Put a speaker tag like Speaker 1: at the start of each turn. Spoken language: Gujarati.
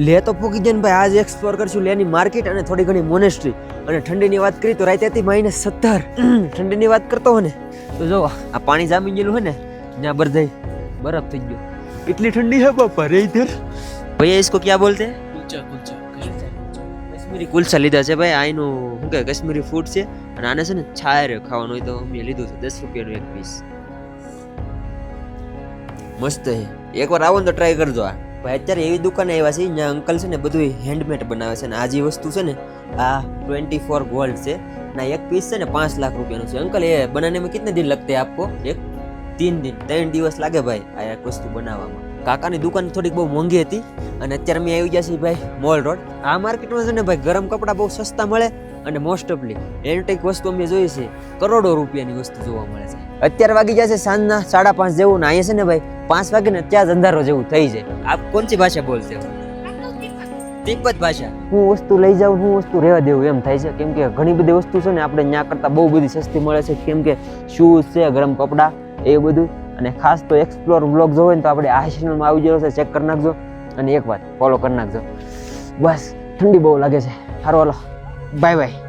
Speaker 1: લે તો પૂકી ગયા ને ભાઈ આજ એક્સપ્લોર કરશું લેની માર્કેટ અને થોડી ઘણી મોનેસ્ટ્રી અને ઠંડીની વાત કરી તો રાતે હતી માઇનસ સત્તર ઠંડીની વાત કરતો હોય ને તો જો આ પાણી જામી ગયેલું હોય ને ત્યાં બરધાઈ બરફ થઈ ગયો इतनी ठंडी है बापा रे इधर भैया इसको क्या बोलते हैं
Speaker 2: કુલચા કુલચા
Speaker 1: કાશ્મીરી કુલચા લીધા છે ભાઈ આઈનું શું કહેવાય કાશ્મીરી ફૂડ છે અને આને છે ને છાયરે ખાવાનું હોય તો અમે લીધું છે દસ રૂપિયાનું એક પીસ મસ્ત છે એકવાર આવો ને તો ટ્રાય કરજો આ ભાઈ, અત્યારે એવી દુકાન આવ્યા છે, જ્યાં અંકલ છે ને બધું હેન્ડમેડ બનાવે છે ને આ જે વસ્તુ છે ને, આ ટ્વેન્ટી ફોર ગોલ્ડ છે. ના એક પીસ છે ને પાંચ લાખ રૂપિયાનું છે. અંકલ, એ બનાને કેટલા દિન લગતે આપકો એક, તીન દિન, ત્રણ દિવસ લાગે ભાઈ આ એક વસ્તુ બનાવવામાં. કાકાની દુકાન થોડીક બહુ મોંઘી હતી અને અત્યારે મેં આવી ગયા છીએ ભાઈ મોલ રોડ આ માર્કેટમાં છે ને ભાઈ ગરમ કપડાં બહુ સસ્તા મળે અને મોસ્ટ ઓફલી એન્ટિક વસ્તુ અમે જોઈએ છીએ. કરોડો રૂપિયાની વસ્તુ જોવા મળે છે. અત્યારે વાગી જશે સાંજના સાડા પાંચ જેવું ને અહીંયા છે ને ભાઈ પાંચ વાગે ને ત્યાં જ અંધારો જેવું થઈ જાય. આપ કોણસી ભાષા બોલશે તિબ્બત ભાષા. હું વસ્તુ લઈ જાઉં હું વસ્તુ રહેવા દેવું એમ થાય છે. કેમ કે ઘણી બધી વસ્તુ છે ને આપણે ત્યાં કરતાં બહુ બધી સસ્તી મળે છે. કેમ કે શૂઝ છે ગરમ કપડાં એ બધું. અને ખાસ તો એક્સપ્લોર બ્લોગ જોવો ને તો આપણે આ ચેનલમાં આવી ગયેલો છે. ચેક કરી નાખજો અને એક વાત ફોલો કરી નાખજો. બસ ઠંડી બહુ લાગે છે. સારું હાલો. Bye bye